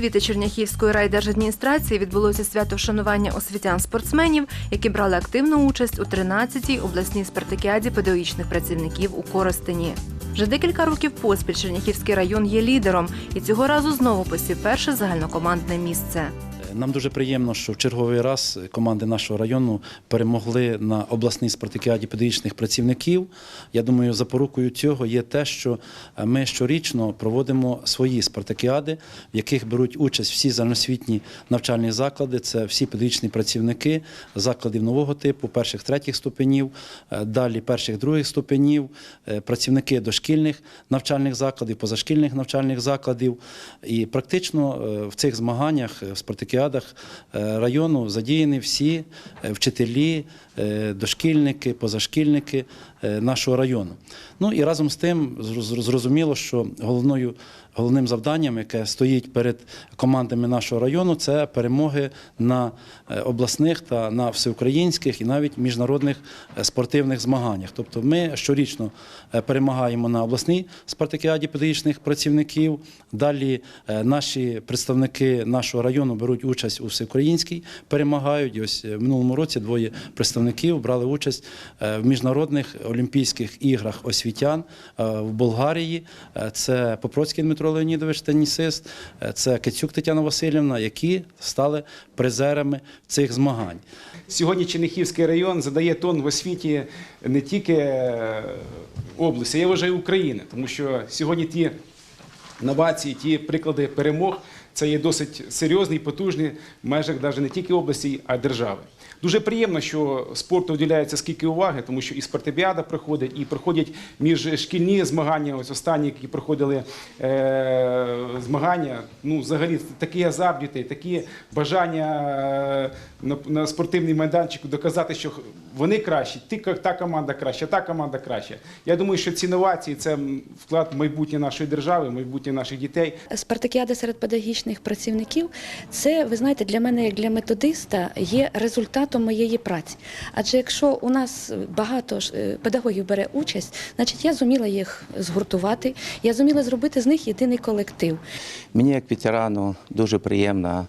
освіти Черняхівської райдержадміністрації відбулося свято вшанування освітян-спортсменів, які брали активну участь у 13-й обласній спартакіаді педагогічних працівників у Коростені. Вже декілька років поспіль Черняхівський район є лідером і цього разу знову посів перше загальнокомандне місце. Нам дуже приємно, що в черговий раз команди нашого району перемогли на обласній спартакіаді педагогічних працівників. Я думаю, запорукою цього є те, що ми щорічно проводимо свої спартакіади, в яких беруть участь всі загальноосвітні навчальні заклади. Це всі педагогічні працівники закладів нового типу, перших третіх ступенів, е, далі перших других ступенів, е, працівники дошкільних навчальних закладів, позашкільних навчальних закладів. І практично е, в цих змаганнях е, в спартакіадах е, району задіяні всі е, вчителі, е, дошкільники, позашкільники нашого району. Ну і разом з тим зрозуміло, що головною головним завданням, яке стоїть перед командами нашого району, це перемоги на е, обласних та на всеукраїнських і навіть міжнародних е, спортивних змаганнях. Тобто ми щорічно е, перемагаємо на обласній спартакіаді педагогічних працівників. Далі наші представники нашого району беруть участь у всеукраїнській, перемагають. І ось в минулому році двоє представників брали участь в міжнародних олімпійських іграх освітян в Болгарії. Це Попроцький Дмитро Леонідович, тенісист, е, це Кицюк Тетяна Васильівна, які стали призерами цих змагань. Сьогодні Черняхівський район задає тон в освіті не тільки е, області, я вважаю України, тому що сьогодні ті новації, ті приклади перемог це є досить серйозні і потужні в межах навіть не тільки області, а й держави. Дуже приємно, що спорту виділяється скільки уваги, тому що і спартакіада проходить, і проходять міжшкільні змагання. Ось останні, які проходили е, змагання. Ну, взагалі, такі азарт дітей, такі бажання е, на, на спортивний майданчику доказати, що вони кращі, ти та команда краща, та команда краща. Я думаю, що ці новації це вклад в майбутнє нашої держави, в майбутнє наших дітей. Спартакіада серед педагогічних працівників це, ви знаєте, для мене, як для методиста, є результатом моєї праці. Адже якщо у нас багато е, педагогів бере участь, значить я зуміла їх згуртувати, я зуміла зробити з них єдиний колектив. Мені як ветерану дуже приємно,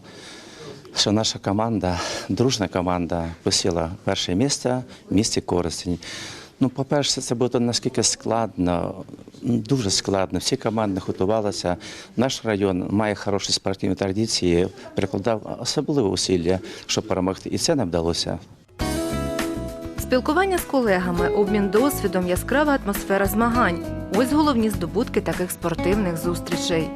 що наша команда, дружна команда, посіла перше місце в місті Коростень. Ну, по-перше, це було наскільки складно, дуже складно. Всі команди готувалися. Наш район має хороші спортивні традиції, прикладав особливе усилля, щоб перемогти. І це нам вдалося. Спілкування з колегами, обмін досвідом, яскрава атмосфера змагань. Ось головні здобутки таких спортивних зустрічей.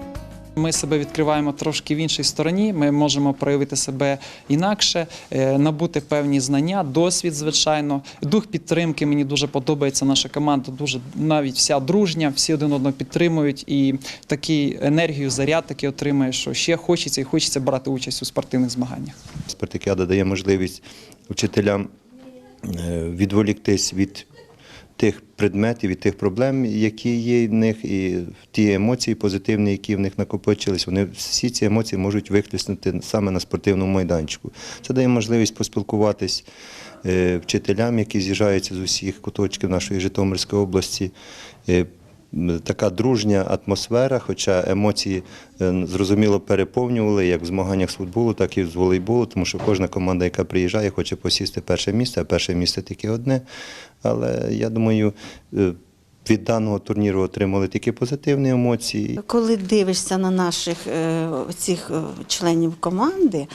Ми себе відкриваємо трошки в іншій стороні. Ми можемо проявити себе інакше, е, набути певні знання, досвід, звичайно. Дух підтримки мені дуже подобається. Наша команда дуже навіть вся дружня, всі один одного підтримують і такий енергію, заряд такий отримує, що ще хочеться і хочеться брати участь у спортивних змаганнях. Спартакіада дає можливість вчителям е, відволіктись від тих предметів, і тих проблем, які є в них, і ті емоції позитивні, які в них накопичились, вони всі ці емоції можуть вихлюснути саме на спортивному майданчику. Це дає можливість поспілкуватись е, вчителям, які з'їжджаються з усіх куточків нашої Житомирської області. Така дружня атмосфера, хоча емоції е, зрозуміло переповнювали як в змаганнях з футболу, так і з волейболу, тому що кожна команда, яка приїжджає, хоче посісти перше місце, а перше місце тільки одне. Але я думаю, е, від даного турніру отримали тільки позитивні емоції. Коли дивишся на наших е, цих е, членів команди,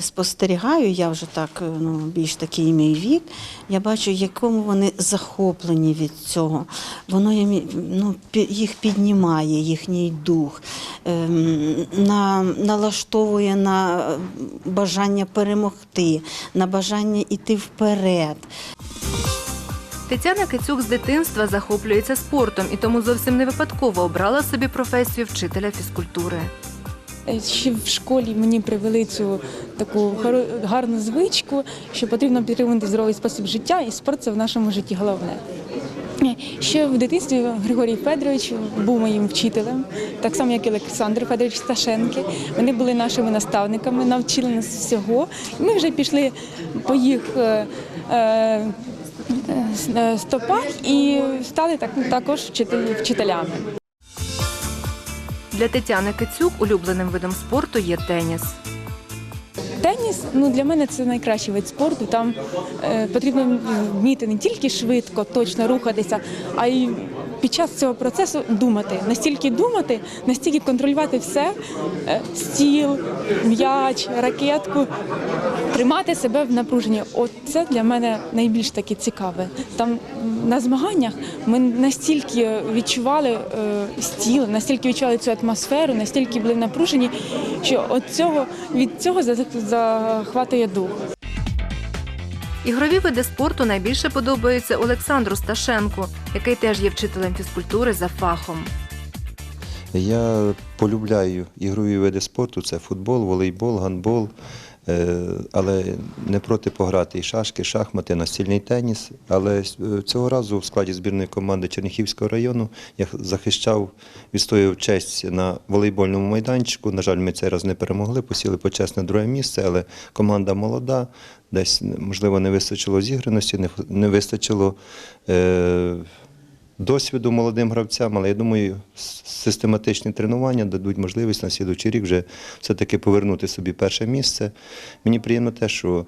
спостерігаю, я вже так е, ну, більш такий мій вік, я бачу, якому вони захоплені від цього. Воно ну, їх піднімає, їхній дух, ем, на, налаштовує на бажання перемогти, на бажання йти вперед. Тетяна Кицюк з дитинства захоплюється спортом і тому зовсім не випадково обрала собі професію вчителя фізкультури. Е, Ще в школі мені привели цю таку гарну звичку, що потрібно підтримувати здоровий спосіб життя, і спорт це в нашому житті головне. Е, Ще в дитинстві Григорій Федорович був моїм вчителем, так само як і Олександр Федорович Сташенки. Вони були нашими наставниками, навчили нас всього. Ми вже пішли по їх е, стопах і стали так, також вчителями. Для Тетяни Кицюк улюбленим видом спорту є теніс. Теніс ну для мене це найкращий вид спорту. Там е, потрібно вміти не тільки швидко, точно рухатися, а й під час цього процесу думати. Настільки думати, настільки контролювати все: е, стіл, м'яч, ракетку, тримати себе в напруженні. От це для мене найбільш таке цікаве. Там на змаганнях ми настільки відчували е, стіл, настільки відчували цю атмосферу, настільки були напружені, що цього від цього за- захватує дух. Ігрові види спорту найбільше подобаються Олександру Сташенку, який теж є вчителем фізкультури за фахом. Я полюбляю ігрові види спорту: це футбол, волейбол, гандбол. Е, Але не проти пограти і шашки, шахмати, настільний теніс. Але е, цього разу в складі збірної команди Черніхівського району я захищав, відстоював честь на волейбольному майданчику. На жаль, ми цей раз не перемогли, посіли почесне друге місце, але команда молода, десь можливо не вистачило зіграності, не вистачило. Е, досвіду молодим гравцям, але я думаю, систематичні тренування дадуть можливість на слідуючий рік вже все-таки повернути собі перше місце. Мені приємно те, що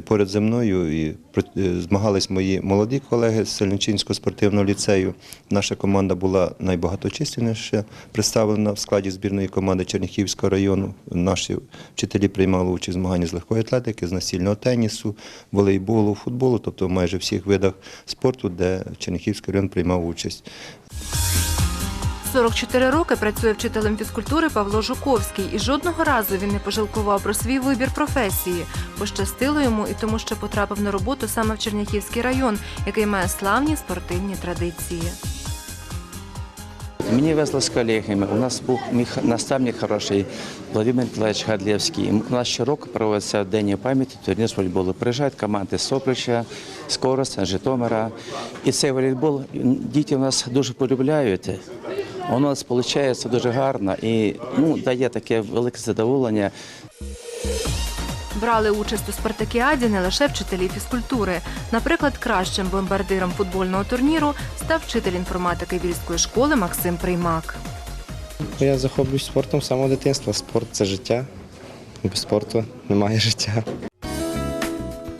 поряд зі мною і е, змагались мої молоді колеги з Сельничинського спортивного ліцею. Наша команда була найбагаточисленніше представлена в складі збірної команди Черніхівського району. Наші вчителі приймали участь в змаганні з легкої атлетики, з настільного тенісу, волейболу, футболу, тобто майже всіх видах спорту, де Черніхівський район приймав участь. 44 роки працює вчителем фізкультури Павло Жуковський, і жодного разу він не пожалкував про свій вибір професії. Пощастило йому і тому, що потрапив на роботу саме в Черняхівський район, який має славні спортивні традиції. Мені везло з колегами. У нас був наставник хороший Владимир Миколаївич Гадлєвський. У нас щороку проводиться День пам'яті, турнір з волейболу. Приїжджають команди з Соприча, з Коростя, Житомира. І цей волейбол діти у нас дуже полюбляють. У нас виходить дуже гарно і ну, дає таке велике задоволення. Брали участь у спартакіаді не лише вчителі фізкультури. Наприклад, кращим бомбардиром футбольного турніру став вчитель інформатики Вільської школи Максим Приймак. Я захоплююсь спортом з самого дитинства. Спорт це життя. Без спорту немає життя.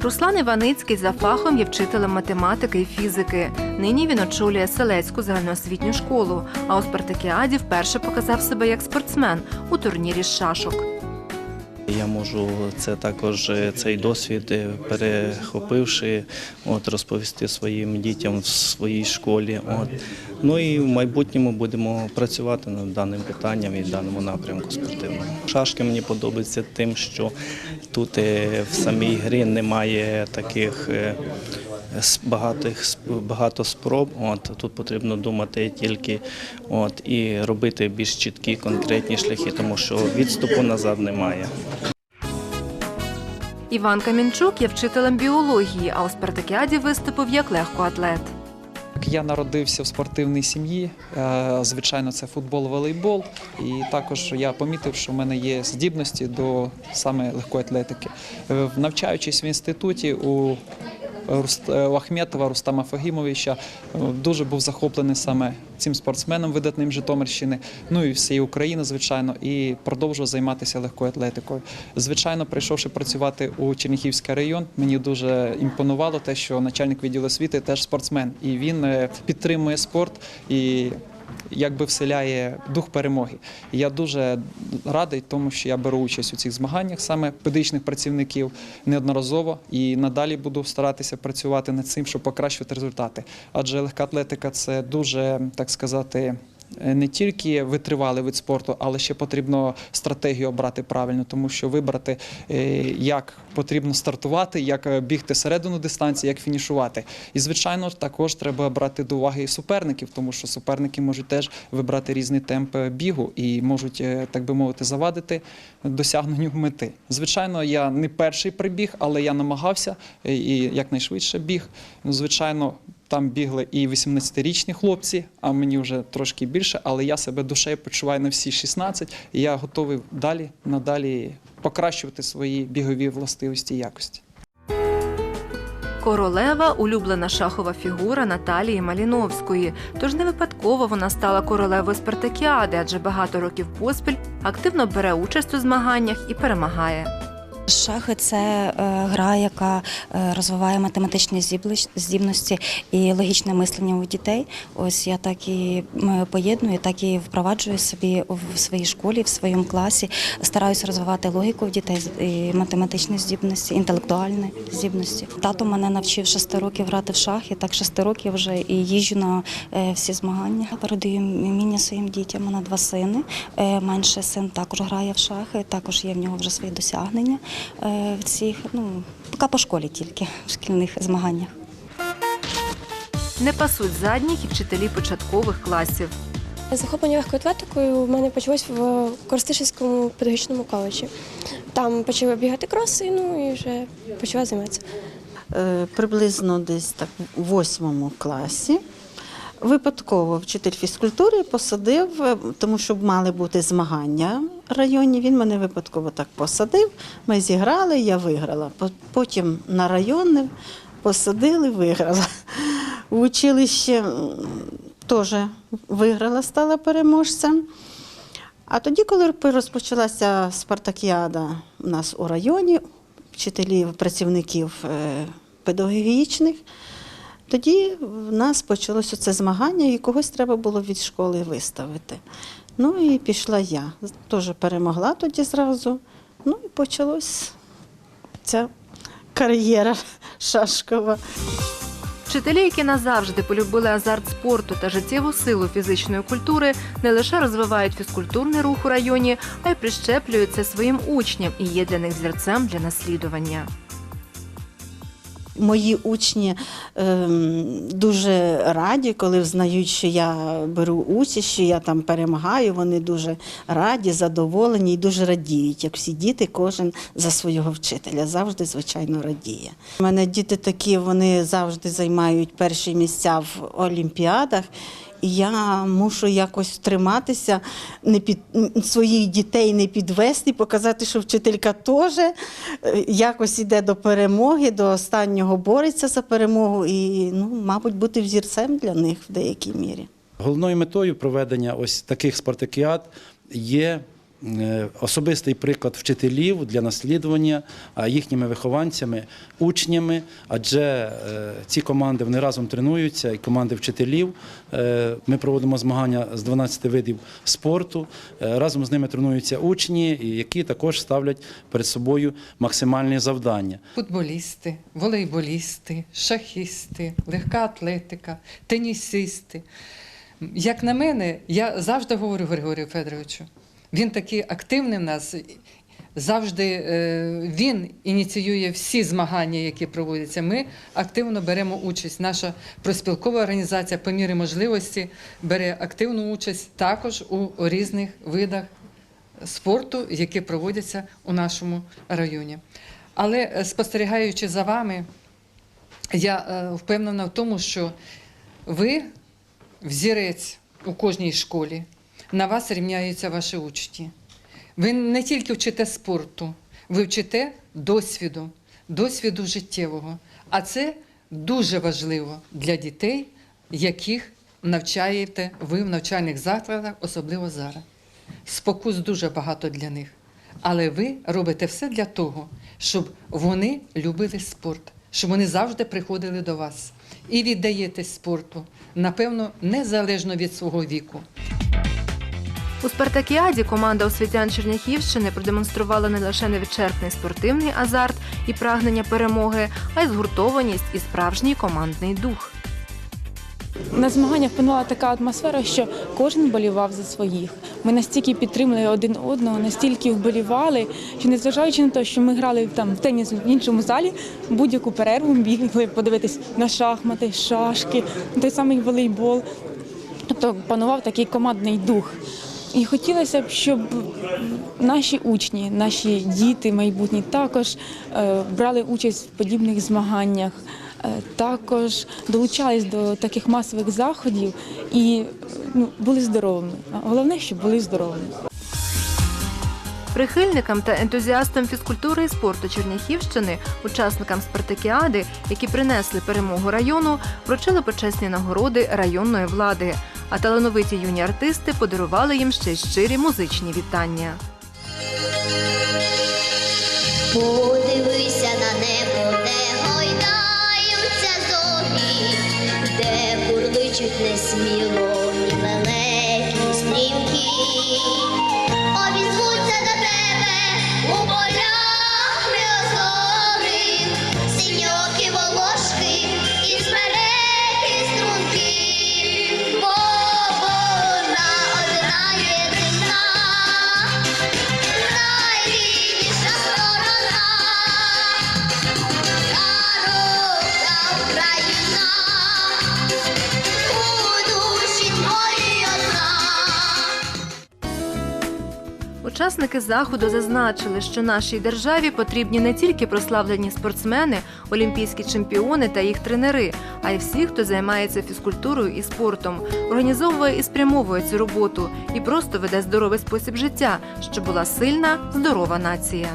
Руслан Іваницький за фахом є вчителем математики і фізики. Нині він очолює селецьку загальноосвітню школу. А у спартакіаді вперше показав себе як спортсмен у турнірі з шашок. Я можу це також е, цей досвід, е, перехопивши, от, розповісти своїм дітям в своїй школі. От. Ну і в майбутньому будемо працювати над даним питанням і даному напрямку спортивному. Шашки мені подобаються тим, що тут е, в самій грі немає таких. е, Багатих багато спроб. От тут потрібно думати тільки от і робити більш чіткі конкретні шляхи, тому що відступу назад немає. Іван Камінчук є вчителем біології, а у спартакіаді виступив як легкоатлет. Я народився в спортивній сім'ї. е, Звичайно, це футбол, волейбол. І також я помітив, що в мене є здібності до саме легкої атлетики. Е, Навчаючись в інституті у Ахметова Рустама Фагімовича. Е, Дуже був захоплений саме цим спортсменом видатним Житомирщини, ну і всієї України, звичайно, і продовжував займатися легкою атлетикою. Звичайно, прийшовши працювати у Черніхівський район, мені дуже імпонувало те, що начальник відділу освіти теж спортсмен, і він е, підтримує спорт і якби вселяє дух перемоги. І я дуже радий тому, що я беру участь у цих змаганнях саме педагогічних працівників неодноразово і надалі буду старатися працювати над цим, щоб покращувати результати. Адже легка атлетика це дуже так сказати. Не тільки витривалий вид спорту, але ще потрібно стратегію обрати правильно, тому що вибрати, е, як потрібно стартувати, як е, бігти середину дистанції, як фінішувати. І звичайно, також треба брати до уваги і суперників, тому що суперники можуть теж вибрати різний темп е, бігу і можуть, е, так би мовити, завадити досягненню мети. Звичайно, я не перший прибіг, але я намагався е, і якнайшвидше біг. Звичайно. Там бігли і 18-річні хлопці, а мені вже трошки більше, але я себе душею почуваю на всі 16, і я готовий далі надалі покращувати свої бігові властивості і якості. Королева улюблена шахова фігура Наталії Маліновської. Тож не випадково вона стала королевою спартакіади, адже багато років поспіль активно бере участь у змаганнях і перемагає. Шахи це е, гра, яка е, розвиває математичні здібності і логічне мислення у дітей. Ось я так і поєдную, так і впроваджую собі в своїй школі, в своєму класі. Стараюся розвивати логіку в дітей, і математичні здібності, інтелектуальні здібності. Тато мене навчив 6 років грати в шахи, так 6 років вже і їжджу на е, всі змагання. Передаю вміння своїм дітям. У мене два сини. Менший син також грає в шахи, також є в нього вже свої досягнення в цих, ну, поки по школі тільки, в шкільних змаганнях. Не пасуть задніх і вчителі початкових класів. Захоплення легкою атлетикою у мене почалось в Коростишівському педагогічному коледжі. Там почала бігати кроси, ну і вже почала займатися. Е, Приблизно десь так в восьмому класі. Випадково вчитель фізкультури посадив, е, тому що мали бути змагання в районі. Він мене випадково так посадив. Ми зіграли, я виграла. Потім на районне посадили, виграла. В училище теж виграла, стала переможцем. А тоді, коли розпочалася спартакіада у нас у районі, вчителів, працівників е, педагогічних, тоді в нас почалося це змагання, і когось треба було від школи виставити. Ну і пішла я. Теж перемогла тоді зразу. Ну і почалась ця кар'єра шашкова. Вчителі, які назавжди полюбили азарт спорту та життєву силу фізичної культури, не лише розвивають фізкультурний рух у районі, а й прищеплюють це своїм учням і є для них зірцем для наслідування. Мої учні ем, дуже раді, коли взнають, що я беру участь, що я там перемагаю. Вони дуже раді, задоволені і дуже радіють, як всі діти, кожен за свого вчителя. Завжди, звичайно, радіє. У мене діти такі, вони завжди займають перші місця в олімпіадах. Я мушу якось триматися, не під своїх дітей не підвести, показати, що вчителька теж е, якось іде до перемоги, до останнього бореться за перемогу і, ну, мабуть, бути взірцем для них в деякій мірі. Головною метою проведення ось таких спартакіад є особистий приклад вчителів для наслідування їхніми вихованцями, учнями, адже е, ці команди вони разом тренуються, і команди вчителів. Е, Ми проводимо змагання з 12 видів спорту. Е, Разом з ними тренуються учні, які також ставлять перед собою максимальні завдання. Футболісти, волейболісти, шахісти, легка атлетика, тенісисти. Як на мене, я завжди говорю Григорію Федоровичу, він такий активний в нас. Завжди е, він ініціює всі змагання, які проводяться. Ми активно беремо участь. Наша проспілкова організація по мірі можливості бере активну участь також у різних видах спорту, які проводяться у нашому районі. Але е, спостерігаючи за вами, я е, впевнена в тому, що ви взірець у кожній школі, на вас рівняються ваші учні. Ви не тільки вчите спорту, ви вчите досвіду, досвіду життєвого. А це дуже важливо для дітей, яких навчаєте ви в навчальних закладах, особливо зараз. Спокус дуже багато для них. Але ви робите все для того, щоб вони любили спорт, щоб вони завжди приходили до вас і віддаєтесь спорту, напевно, незалежно від свого віку. У Спартакіаді команда освітян Черняхівщини продемонструвала не лише невичерпний спортивний азарт і прагнення перемоги, а й згуртованість і справжній командний дух. На змаганнях панувала така атмосфера, що кожен болівав за своїх. Ми настільки підтримали один одного, настільки вболівали, що незважаючи на те, що ми грали там в теніс в іншому залі, будь-яку перерву бігли подивитись на шахмати, шашки, той самий волейбол. Тобто панував такий командний дух. І хотілося б, щоб наші учні, наші діти майбутні також е, брали участь в подібних змаганнях, е, також долучались до таких масових заходів і е, ну, були здоровими. Головне, щоб були здоровими. Прихильникам та ентузіастам фізкультури і спорту Черняхівщини, учасникам спартакіади, які принесли перемогу району, вручили почесні нагороди районної влади. А талановиті юні артисти подарували їм ще щирі музичні вітання. Учасники заходу зазначили, що нашій державі потрібні не тільки прославлені спортсмени, олімпійські чемпіони та їх тренери, а й всі, хто займається фізкультурою і спортом, організовує і спрямовує цю роботу і просто веде здоровий спосіб життя, щоб була сильна, здорова нація.